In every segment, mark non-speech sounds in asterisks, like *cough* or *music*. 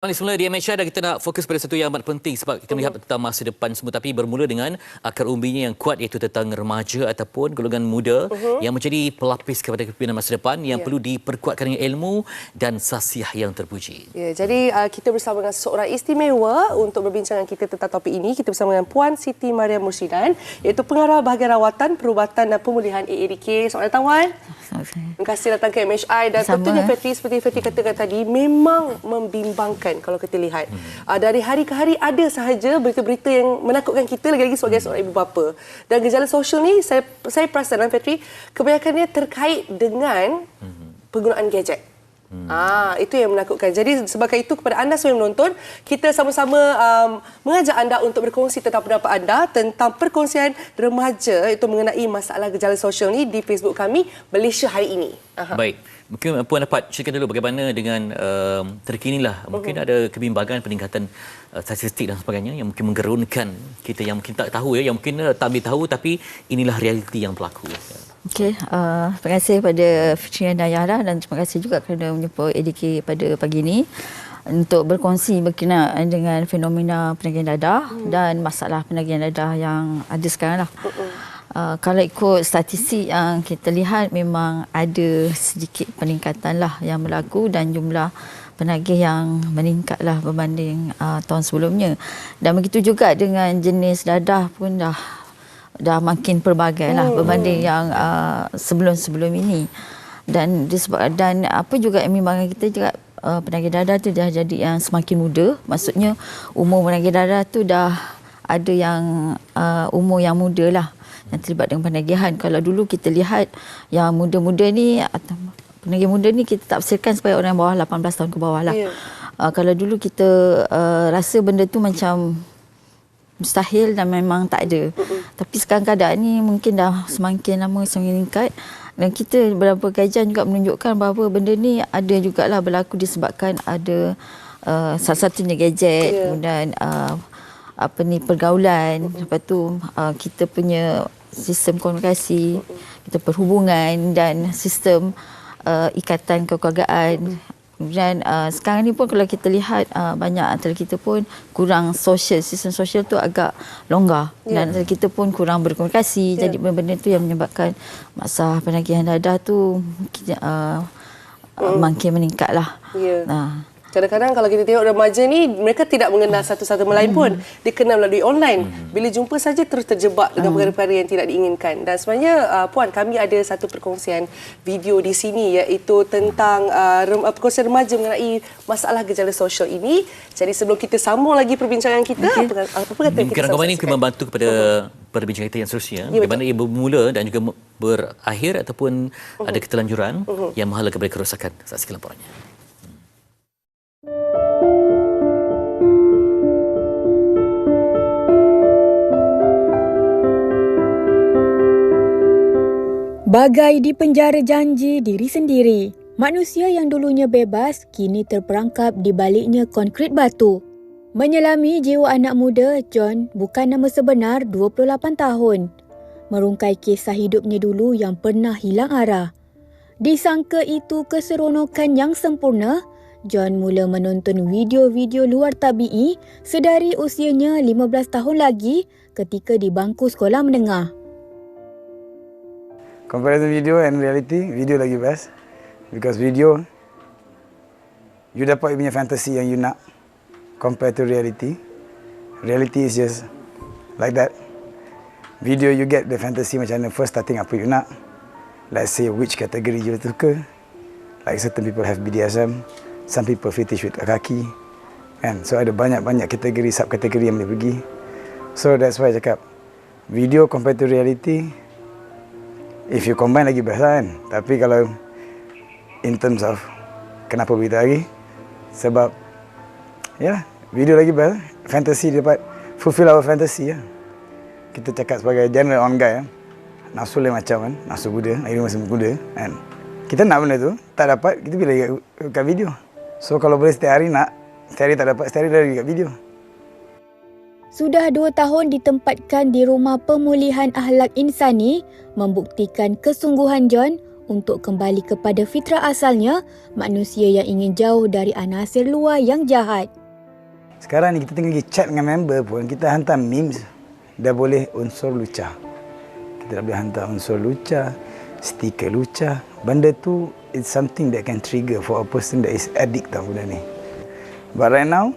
Kembali semula di MHR dan kita nak fokus pada satu yang amat penting sebab kita melihat tentang masa depan semua tapi bermula dengan akar umbinya yang kuat iaitu tentang remaja ataupun golongan muda uh-huh. yang menjadi pelapis kepada kepimpinan masa depan yang yeah. perlu diperkuatkan dengan ilmu dan sasiah yang terpuji. Ya, yeah, jadi uh, kita bersama dengan seorang istimewa untuk berbincang dengan kita tentang topik ini. Kita bersama dengan Puan Siti Maria Mursyidan iaitu pengarah bahagian rawatan, perubatan dan pemulihan AADK. Selamat datang Wan. Terima kasih datang ke MHI dan Sama. tentunya Fatih seperti Fatih katakan tadi memang membimbangkan kalau kita lihat. Hmm. Uh, dari hari ke hari ada sahaja berita-berita yang menakutkan kita lagi-lagi sebagai hmm. seorang ibu bapa. Dan gejala sosial ni saya saya perasan Fatih kebanyakannya terkait dengan hmm. penggunaan gadget. Hmm. Ah, itu yang menakutkan. Jadi sebab itu kepada anda semua yang menonton, kita sama-sama um, mengajak anda untuk berkongsi tentang pendapat anda tentang perkongsian remaja itu mengenai masalah gejala sosial ni di Facebook kami Malaysia hari ini. Aha. Baik. Mungkin Puan dapat ceritakan dulu bagaimana dengan um, terkinilah. Mungkin uh-huh. ada kebimbangan peningkatan uh, statistik dan sebagainya yang mungkin menggerunkan kita yang mungkin tak tahu ya, yang mungkin uh, tak ambil tahu tapi inilah realiti yang berlaku. Okey, uh, terima kasih kepada Fitri dan Yara dan terima kasih juga kerana menyupport EDK pada pagi ini untuk berkongsi berkenaan dengan fenomena penagihan dadah uh dan masalah penagihan dadah yang ada sekarang lah. uh Uh, kalau ikut statistik yang kita lihat memang ada sedikit peningkatan lah yang berlaku dan jumlah penagih yang meningkatlah berbanding uh, tahun sebelumnya. Dan begitu juga dengan jenis dadah pun dah dah makin pelbagai lah hmm. berbanding yang uh, sebelum-sebelum ini. Dan disebab dan apa juga yang memang kita juga uh, penagih dadah tu dah jadi yang semakin muda. Maksudnya umur penagih dadah tu dah ada yang uh, umur yang muda lah yang terlibat dengan penagihan. Kalau dulu kita lihat yang muda-muda ni atau penagih muda ni kita tak tafsirkan supaya orang bawah 18 tahun ke bawah lah. Yeah. Uh, kalau dulu kita uh, rasa benda tu macam mustahil dan memang tak ada. Uh-uh. Tapi sekarang keadaan ni mungkin dah semakin lama semakin meningkat dan kita beberapa kajian juga menunjukkan bahawa benda ni ada jugalah berlaku disebabkan ada uh, salah satunya gadget yeah. kemudian uh, apa ni pergaulan uh-huh. lepas tu uh, kita punya sistem komunikasi, kita perhubungan dan sistem uh, ikatan kekeluargaan. Kemudian uh, sekarang ni pun kalau kita lihat uh, banyak antara kita pun kurang sosial, sistem sosial tu agak longgar yeah. dan antara kita pun kurang berkomunikasi. Yeah. Jadi benda-benda tu yang menyebabkan masalah penagihan dadah tu uh, uh, makin meningkat lah. Yeah. Uh. Kadang-kadang kalau kita tengok remaja ni mereka tidak mengenal satu sama lain pun. Hmm. Dia kenal melalui online. Hmm. Bila jumpa saja terus terjebak dengan hmm. perkara-perkara yang tidak diinginkan. Dan sebenarnya uh, puan kami ada satu perkongsian video di sini iaitu tentang uh, uh perkongsian remaja mengenai masalah gejala sosial ini. Jadi sebelum kita sambung lagi perbincangan kita okay. apa, apa kata kita Kerana ini akan membantu kepada perbincangan kita yang seterusnya ya, bagaimana ia bermula dan juga berakhir ataupun uh-huh. ada ketelanjuran uh-huh. yang menghala kepada kerosakan. Saksikan laporannya. Bagai di penjara janji diri sendiri, manusia yang dulunya bebas kini terperangkap di baliknya konkrit batu. Menyelami jiwa anak muda, John bukan nama sebenar 28 tahun. Merungkai kisah hidupnya dulu yang pernah hilang arah. Disangka itu keseronokan yang sempurna, John mula menonton video-video luar tabii sedari usianya 15 tahun lagi ketika di bangku sekolah menengah. Comparison video and reality, video lagi best. Because video, you dapat punya fantasy yang you nak compared to reality. Reality is just like that. Video you get the fantasy macam mana first starting apa you nak. Let's say which category you suka. Like certain people have BDSM, some people fetish with kaki. And so ada banyak-banyak kategori, sub-kategori yang boleh pergi. So that's why I cakap, video compared to reality, if you combine lagi best kan. Tapi kalau in terms of kenapa begitu lagi sebab ya yeah, video lagi best fantasy dapat fulfill our fantasy ya. Kita cakap sebagai general on guy ya. nafsu lain macam kan nafsu buda air masih muda kan. Kita nak benda tu tak dapat kita bila lagi kat video. So kalau boleh setiap hari nak setiap hari tak dapat setiap hari lagi kat video sudah dua tahun ditempatkan di rumah pemulihan ahlak insani membuktikan kesungguhan John untuk kembali kepada fitrah asalnya, manusia yang ingin jauh dari anasir luar yang jahat. Sekarang ni kita tengah chat dengan member pun, kita hantar memes, dah boleh unsur lucah. Kita dah boleh hantar unsur lucah, stiker lucah. Benda tu it's something that can trigger for a person that is addict tau benda ni. But right now,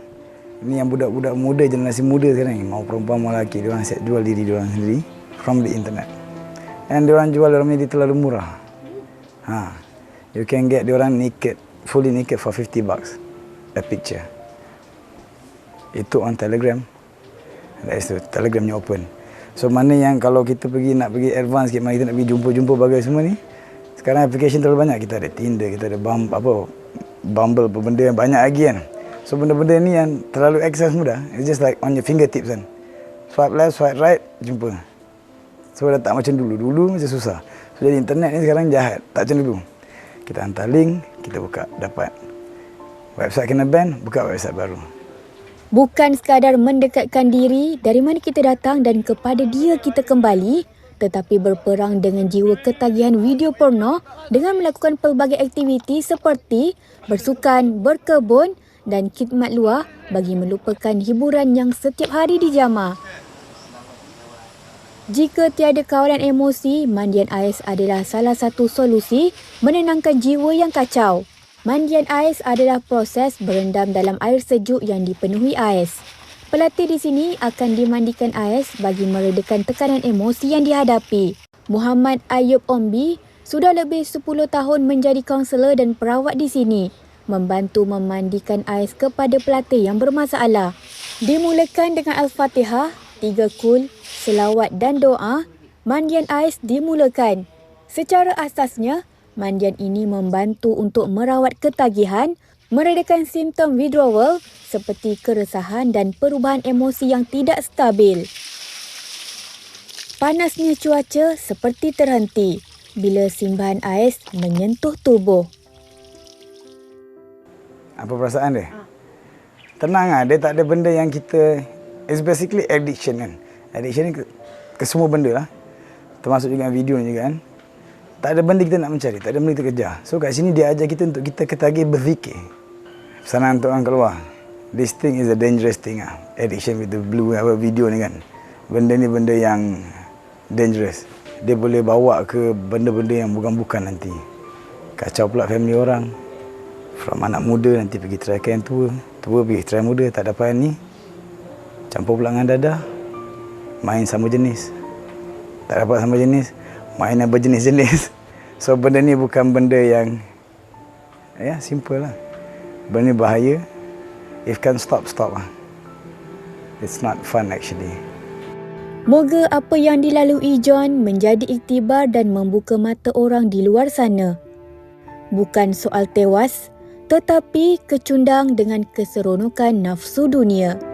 ni yang budak-budak muda, generasi muda sekarang ni, mau perempuan mau lelaki, dia orang jual diri dia orang sendiri from the internet. And dia orang jual dia orang punya terlalu murah. Ha. You can get dia orang naked, fully naked for 50 bucks a picture. Itu on Telegram. That is the Telegramnya open. So mana yang kalau kita pergi nak pergi advance sikit, mana kita nak pergi jumpa-jumpa bagai semua ni. Sekarang application terlalu banyak. Kita ada Tinder, kita ada Bumble, apa, Bumble, apa benda yang banyak lagi kan. So benda-benda ni yang terlalu access mudah. It's just like on your fingertips kan. Swipe left, swipe right, jumpa. So dah tak macam dulu. Dulu macam susah. So jadi internet ni sekarang jahat. Tak macam dulu. Kita hantar link, kita buka, dapat. Website kena ban, buka website baru. Bukan sekadar mendekatkan diri dari mana kita datang dan kepada dia kita kembali, tetapi berperang dengan jiwa ketagihan video porno dengan melakukan pelbagai aktiviti seperti bersukan, berkebun dan khidmat luar bagi melupakan hiburan yang setiap hari dijamah. Jika tiada kawalan emosi, mandian ais adalah salah satu solusi menenangkan jiwa yang kacau. Mandian ais adalah proses berendam dalam air sejuk yang dipenuhi ais. Pelatih di sini akan dimandikan ais bagi meredakan tekanan emosi yang dihadapi. Muhammad Ayub Ombi sudah lebih 10 tahun menjadi kaunselor dan perawat di sini, membantu memandikan ais kepada pelatih yang bermasalah. Dimulakan dengan Al-Fatihah, tiga kul, selawat dan doa, mandian ais dimulakan. Secara asasnya, Mandian ini membantu untuk merawat ketagihan, meredakan simptom withdrawal seperti keresahan dan perubahan emosi yang tidak stabil. Panasnya cuaca seperti terhenti bila simbahan ais menyentuh tubuh. Apa perasaan dia? Tenang lah. Dia tak ada benda yang kita... It's basically addiction kan. Addiction ni ke, ke semua benda lah. Termasuk juga video ni juga kan. Tak ada benda kita nak mencari, tak ada benda kita kejar. So kat sini dia ajar kita untuk kita ketagih berzikir. Pesanan untuk orang keluar. This thing is a dangerous thing ah. Addiction with the blue apa video ni kan. Benda ni benda yang dangerous. Dia boleh bawa ke benda-benda yang bukan-bukan nanti. Kacau pula family orang. From anak muda nanti pergi try ke yang tua. Pergi try muda, tak dapat yang ni. Campur pula dengan dadah. Main sama jenis. Tak dapat sama jenis mainan berjenis-jenis. *laughs* So benda ni bukan benda yang ya simple lah. Benda ni bahaya. If can stop, stop lah. It's not fun actually. Moga apa yang dilalui John menjadi iktibar dan membuka mata orang di luar sana. Bukan soal tewas, tetapi kecundang dengan keseronokan nafsu dunia.